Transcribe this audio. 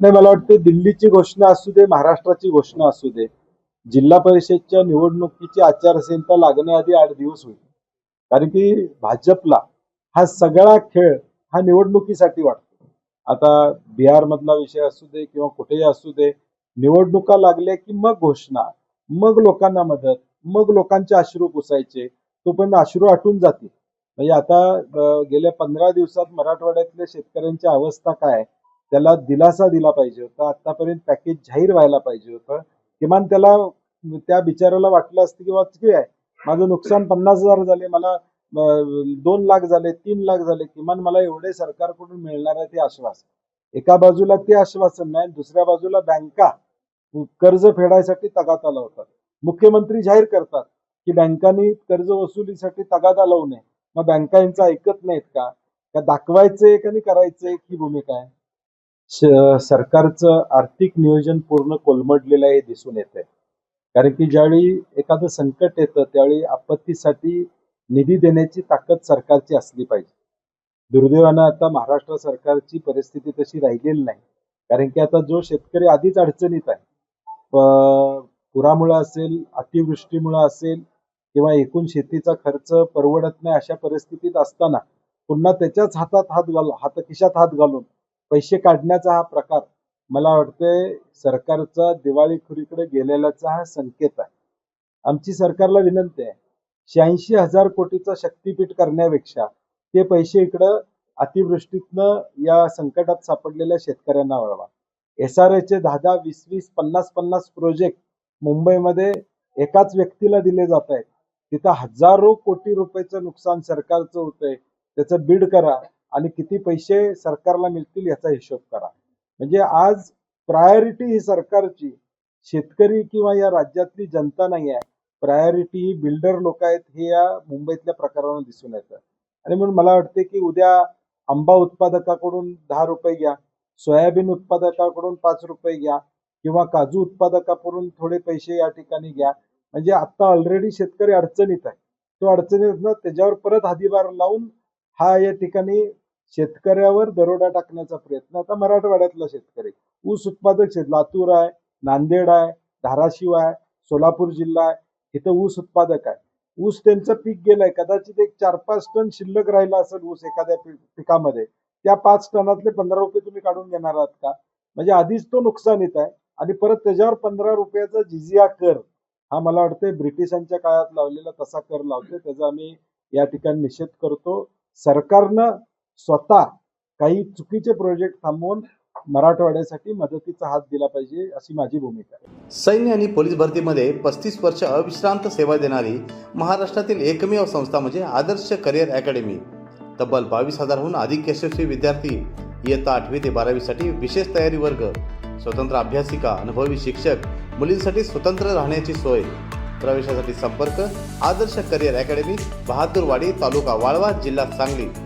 नाही मला वाटतं दिल्लीची घोषणा असू दे महाराष्ट्राची घोषणा असू दे जिल्हा परिषदच्या निवडणुकीची आचारसंहिता लागण्याआधी आठ दिवस होईल. कारण की भाजपला हा सगळा खेळ हा निवडणुकीसाठी वाटतो. आता बिहार मधला विषय असू दे किंवा कुठेही असू दे निवडणुका लागल्या की मग घोषणा मग लोकांना मदत मग लोकांचे अश्रू पुसायचे तोपर्यंत अश्रू आटून जातील. म्हणजे आता गेल्या पंधरा दिवसात मराठवाड्यातल्या शेतकऱ्यांची अवस्था काय त्याला दिलासा दिला पाहिजे होता. आतापर्यंत पॅकेज जाहीर व्हायला पाहिजे होतं. किमान त्याला त्या बिचाराला वाटलं असतं की बा आहे. माझं नुकसान पन्नास हजार झाले. मला दोन लाख झाले तीन लाख झाले. किमान मला एवढे सरकारकडून मिळणार आहे ते आश्वासन. एका बाजूला ते आश्वासन नाही दुसऱ्या बाजूला बँका कर्ज फेडायसाठी तगात लावतात. मुख्यमंत्री जाहीर करतात की बँकांनी कर्ज वसुलीसाठी तगादा लावू नये. मग बँका यांचं ऐकत नाहीत का? दाखवायचंय का नाही करायचंय? ही भूमिका आहे. सरकारचं आर्थिक नियोजन पूर्ण कोलमडलेलं आहे हे दिसून येत आहे कारण की ज्यावेळी एखादं संकट येतं त्यावेळी आपत्तीसाठी निधी देण्याची ताकद सरकारची असली पाहिजे. दुर्दैवानं आता महाराष्ट्र सरकारची परिस्थिती तशी राहिलेली नाही. कारण की आता जो शेतकरी आधीच अडचणीत आहे पुरामुळं असेल अतिवृष्टीमुळं असेल किंवा एकूण शेतीचा खर्च परवडत नाही अशा परिस्थितीत असताना पुन्हा त्याच्याच हातात हात घालून हात खिशात हात घालून पैसे काढण्याचा हा प्रकार मला वाटतंय सरकारचा दिवाळीखोरीकडे गेलेल्याचा हा संकेत आहे. आमची सरकारला विनंती आहे शहाऐंशी हजार कोटीचं शक्तीपीठ करण्यापेक्षा ते पैसे इकडं अतिवृष्टीतनं या संकटात सापडलेल्या शेतकऱ्यांना वळवा. एस आर चे दहा दहा वीस वीस पन्नास पन्नास प्रोजेक्ट मुंबईमध्ये एकाच व्यक्तीला दिले जात आहेत. तिथं हजारो कोटी रुपयाचं नुकसान सरकारचं होतंय. त्याचं बीड करा आणि किती पैसे सरकारला मिळतील याचा हिशोब करा. म्हणजे आज प्रायोरिटी ही सरकारची शेतकरी किंवा या राज्यातली जनता नाही आहे. प्रायोरिटी ही बिल्डर लोक आहेत हे या मुंबईतल्या प्रकारानं दिसून येतं. आणि म्हणून मला वाटते की उद्या आंबा उत्पादकाकडून दहा रुपये घ्या सोयाबीन उत्पादकाकडून पाच रुपये घ्या किंवा काजू उत्पादकाकडून थोडे पैसे या ठिकाणी घ्या. म्हणजे आता ऑलरेडी शेतकरी अडचणीत आहे. तो अडचणीत ना त्याच्यावर परत हादीबार लावून हा या ठिकाणी शेतकऱ्यावर दरोडा टाकण्याचा प्रयत्न. आता मराठवाड्यातला शेतकरी. ऊस उत्पादक शेत लातूर आहे नांदेड आहे धाराशिव आहे सोलापूर जिल्हा आहे इथं ऊस उत्पादक आहे. ऊस त्यांचं पीक गेलंय. कदाचित एक चार पाच टन शिल्लक राहिला असेल ऊस एखाद्या पिकामध्ये. त्या पाच टनातले पंधरा रुपये तुम्ही काढून घेणार आहात का? म्हणजे आधीच तो नुकसानीत आहे. आणि परत त्याच्यावर पंधरा रुपयाचा जिजिया कर. हा मला वाटतंय ब्रिटिशांच्या काळात लावलेला तसा कर लावतोय. त्याचा आम्ही या ठिकाणी निषेध करतो. सरकारनं स्वतः काही चुकीचे प्रोजेक्ट थांबवून मराठवाड्यासाठी मदतीचा हात दिला पाहिजे अशी माझी भूमिका आहे. सैन्य आणि पोलीस भरतीमध्ये पस्तीस वर्ष अविश्रांत सेवा देणारी महाराष्ट्रातील एकमेव संस्था म्हणजे आदर्श करिअर अकॅडमी. तब्बल बावीस हजारहून अधिक यशस्वी विद्यार्थी इयत्ता आठवी ते बारावीसाठी विशेष तयारी वर्ग स्वतंत्र अभ्यासिका अनुभवी शिक्षक मुलींसाठी स्वतंत्र राहण्याची सोय. प्रवेशासाठी संपर्क आदर्श करिअर अकॅडमी बहादूरवाडी तालुका वाळवा जिल्हा सांगली.